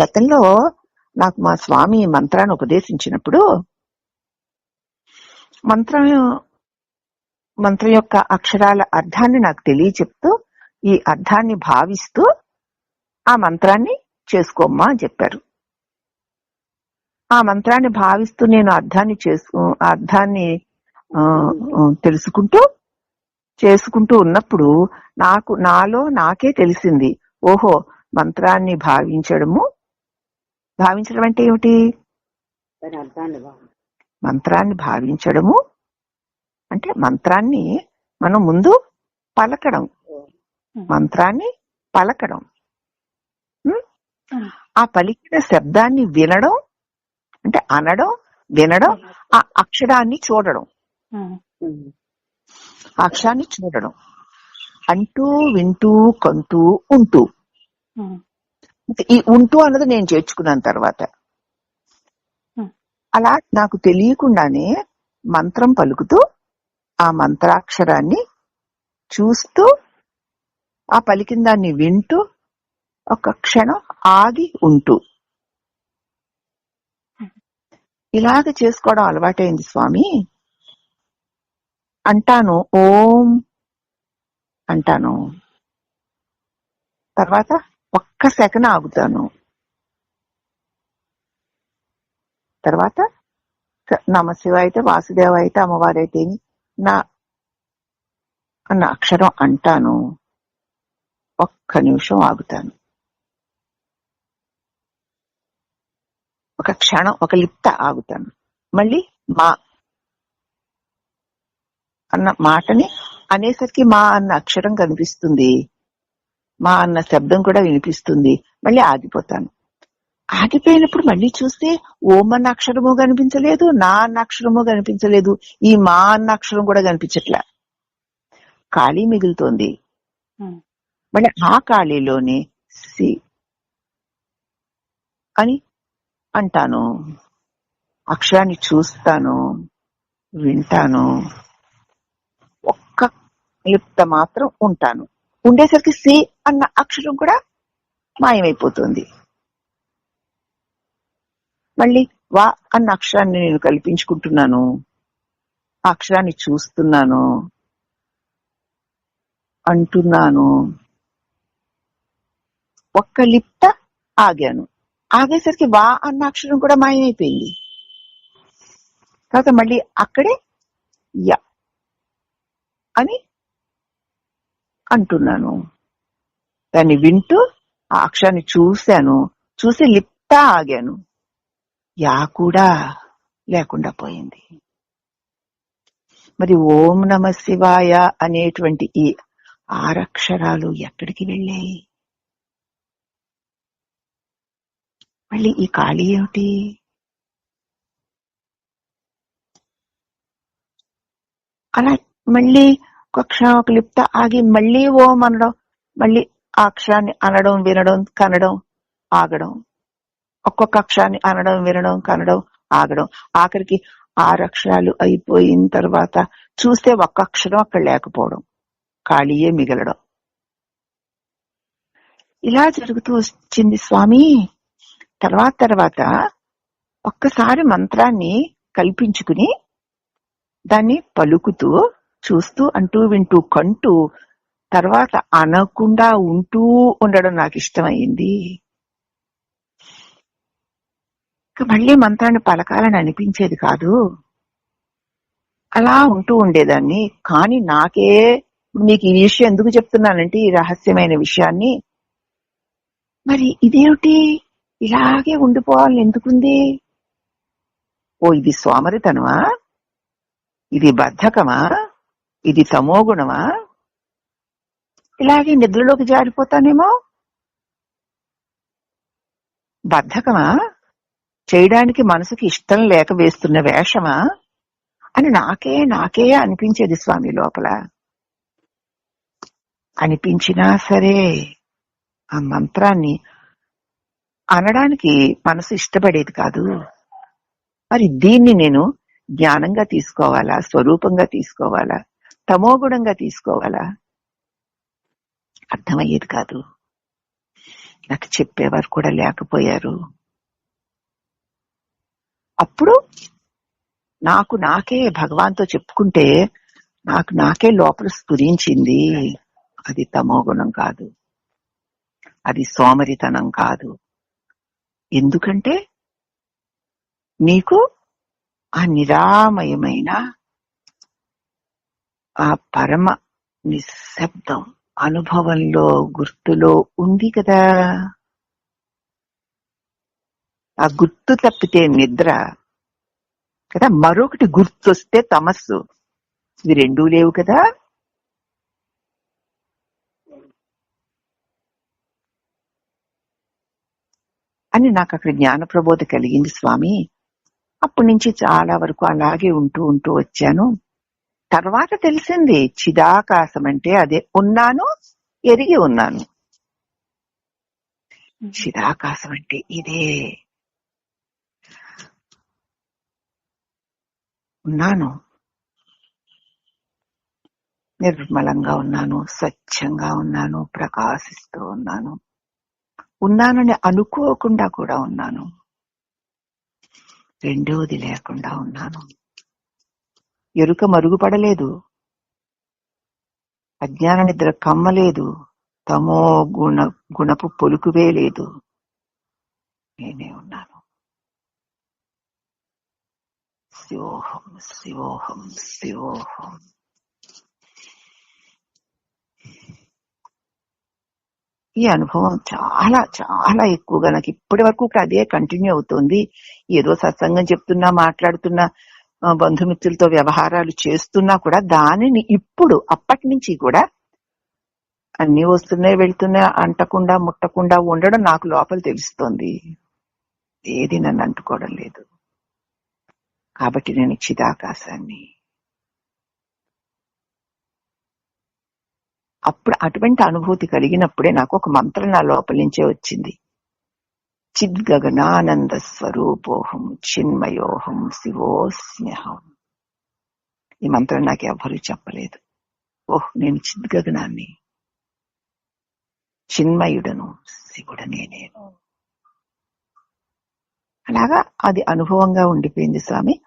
గతంలో నాకు మా స్వామి మంత్రాన్ని ఉపదేశించినప్పుడు మంత్రం మంత్రం యొక్క అక్షరాల అర్థాన్ని నాకు తెలియచెప్తూ ఈ అర్థాన్ని భావిస్తూ ఆ మంత్రాన్ని చేసుకోమ్మా అని చెప్పారు. ఆ మంత్రాన్ని భావిస్తూ నేను అర్థాన్ని చేసుకు అర్థాన్ని ఆ, తెలుసుకుంటూ చేసుకుంటూ ఉన్నప్పుడు నాకు నాలో నాకే తెలిసింది ఓహో మంత్రాన్ని భావించడము. భావించడం అంటే ఏమిటి? మంత్రాన్ని భావించడము. అంటే మంత్రాన్ని మనం ముందు పలకడం. మంత్రాన్ని పలకడం? ఆ. పలికిన శబ్దాన్ని వినడం అంటే అనడం వినడం ఆ అక్షరాన్ని చూడడం. అక్షరాన్ని చూడడం. అంటూ వింటూ కంటూ ఉంటూ. ఈ ఉంటూ అన్నది నేను చేర్చుకున్నాను తర్వాత. అలా నాకు తెలియకుండానే మంత్రం పలుకుతూ ఆ మంత్రాక్షరాన్ని చూస్తూ ఆ పలికిన దాన్ని వింటూ ఒక క్షణం ఆగి ఉంటూ. ఇలాగ చేసుకోవడం అలవాటైంది స్వామి. అంటాను ఓం అంటాను. తర్వాత ఒక్క సెకండ్ ఆగుతాను. తర్వాత క- నమశివ అయితే వాసుదేవ అయితే అమ్మవారు అయితే నా అన్న అక్షరం అంటాను. ఒక్క నిమిషం ఆగుతాను. ఒక క్షణం ఒక లిప్త ఆగుతాను. మళ్ళీ మా అన్న మాటని అనేసరికి మా అన్న అక్షరం కనిపిస్తుంది. మా అన్న శబ్దం కూడా వినిపిస్తుంది. మళ్ళీ ఆగిపోతాను. ఆగిపోయినప్పుడు మళ్ళీ చూస్తే ఓం అన్న అక్షరము కనిపించలేదు నా అన్న అక్షరము కనిపించలేదు ఈ మా అన్న అక్షరం కూడా కనిపించట్లే. ఖాళీ మిగులుతోంది. మళ్ళీ ఆ ఖాళీలోనే సి అని అంటాను. అక్షరాన్ని చూస్తాను వింటాను. ఒక్క లిప్త మాత్రం ఉంటాను. ఉండేసరికి సి అన్న అక్షరం కూడా మాయమైపోతుంది. మళ్ళీ వా అన్న అక్షరాన్ని నేను కల్పించుకుంటున్నాను. ఆ అక్షరాన్ని చూస్తున్నాను. అంటున్నాను. ఒక్క లిప్త ఆగాను. ఆగేసరికి వా అన్న అక్షరం కూడా మాయమైపోయింది. తర్వాత మళ్ళీ అక్కడే య అని అంటున్నాను. దాన్ని వింటూ ఆ అక్షరాన్ని చూశాను. చూసి లిప్తా ఆగాను. యా కూడా లేకుండా పోయింది. మరి ఓం నమ శివాయ అనేటువంటి ఈ ఆరక్షరాలు ఎక్కడికి వెళ్ళాయి? మళ్ళీ ఈ ఖాళీ ఏమిటి? అలా మళ్ళీ ఒక్క క్షణం ఒక లిప్త ఆగి మళ్ళీ ఓం అనడం మళ్ళీ ఆ అక్షరాన్ని అనడం వినడం కనడం ఆగడం. ఒక్కొక్క అక్షరాన్ని అనడం వినడం కనడం ఆగడం. ఆఖరికి ఆరు అక్షరాలు అయిపోయిన తర్వాత చూస్తే ఒక్క అక్షరం అక్కడ లేకపోవడం ఖాళీయే మిగలడం. ఇలా జరుగుతూ వచ్చింది స్వామి. తర్వాత తర్వాత ఒక్కసారి మంత్రాన్ని కల్పించుకుని దాన్ని పలుకుతూ చూస్తూ అంటూ వింటూ కంటూ తర్వాత అనకుండా ఉంటూ ఉండడం నాకు ఇష్టమైంది. మళ్ళీ మంత్రాన్ని పలకాలని అనిపించేది కాదు. అలా ఉంటూ ఉండేదాన్ని. కానీ నాకే నీకు ఈ విషయం ఎందుకు చెప్తున్నానంటే ఈ రహస్యమైన విషయాన్ని. మరి ఇదేమిటి? ఇలాగే ఉండిపోవాలని ఎందుకుంది? ఓ ఇది సోమరితనమా ఇది బద్ధకమా? ఇది తమోగుణమా ఇలాగే నిద్రలోకి జారిపోతానేమో? బద్ధకమా? చేయడానికి మనసుకి ఇష్టం లేక వేస్తున్న వేషమా? అని నాకే నాకే అనిపించేది స్వామి లోపల. అనిపించినా సరే ఆ మంత్రాన్ని అనడానికి మనసు ఇష్టపడేది కాదు. మరి దీన్ని నేను జ్ఞానంగా తీసుకోవాలా? స్వరూపంగా తీసుకోవాలా? తమోగుణంగా తీసుకోవాలా? అర్థమయ్యేది కాదు. నాకు చెప్పేవారు కూడా లేకపోయారు. అప్పుడు నాకు నాకే భగవాన్తో చెప్పుకుంటే నాకు నాకే లోపల స్ఫురించింది. అది తమో గుణం కాదు. అది సోమరితనం కాదు. ఎందుకంటే నీకు ఆ నిరామయమైన ఆ పరమ నిశ్శబ్దం అనుభవంలో గుర్తులో ఉంది కదా. ఆ గుర్తు తప్పితే నిద్ర కదా. మరొకటి గుర్తొస్తే తమస్సు. ఇవి రెండూ లేవు కదా. అని నాకు అక్కడ జ్ఞాన ప్రబోధ కలిగింది స్వామి. అప్పటి నుంచి చాలా వరకు అలాగే ఉంటూ ఉంటూ వచ్చాను. తర్వాత తెలిసింది చిదాకాశం అంటే అదే ఉన్నాను ఎరిగి ఉన్నాను. చిదాకాశం అంటే ఇదే. ఉన్నాను. నిర్మలంగా ఉన్నాను స్వచ్ఛంగా ఉన్నాను ప్రకాశిస్తూ ఉన్నాను. ఉన్నానని అనుకోకుండా కూడా ఉన్నాను. రెండోది లేకుండా ఉన్నాను. ఎరుక మరుగుపడలేదు. అజ్ఞాన నిద్ర కమ్మలేదు. తమో గుణ గుణపు పొలుకువే లేదు. నేనే ఉన్నాను. శివోహం శివోహం శివోహం. ఈ అనుభవం చాలా చాలా ఎక్కువగా నాకు ఇప్పటి వరకు కూడా అదే కంటిన్యూ అవుతుంది. ఏదో సత్సంగం చెప్తున్నా మాట్లాడుతున్నా బంధుమిత్రులతో వ్యవహారాలు చేస్తున్నా కూడా దానిని ఇప్పుడు అప్పటి నుంచి కూడా అన్ని వస్తున్నాయి వెళ్తున్నాయి అంటకుండా ముట్టకుండా ఉండడం నాకు లోపల తెలుస్తోంది. ఏది నన్ను అంటుకోవడం లేదు. కాబట్టి నేను చిదాకాశాన్ని అప్పుడు అటువంటి అనుభూతి కలిగినప్పుడే నాకు ఒక మంత్రం నా లోపల నుంచే వచ్చింది. చిద్గగనానంద స్వరూపోహం చిన్మయోహం శివోస్మ్యహం ఈ మంత్రం నాకు ఎవ్వరూ చెప్పలేదు. ఓహ్ నేను చిద్గగనాన్ని. చిన్మయుడను శివుడనే నేను. అలాగా అది అనుభవంగా ఉండిపోయింది స్వామి.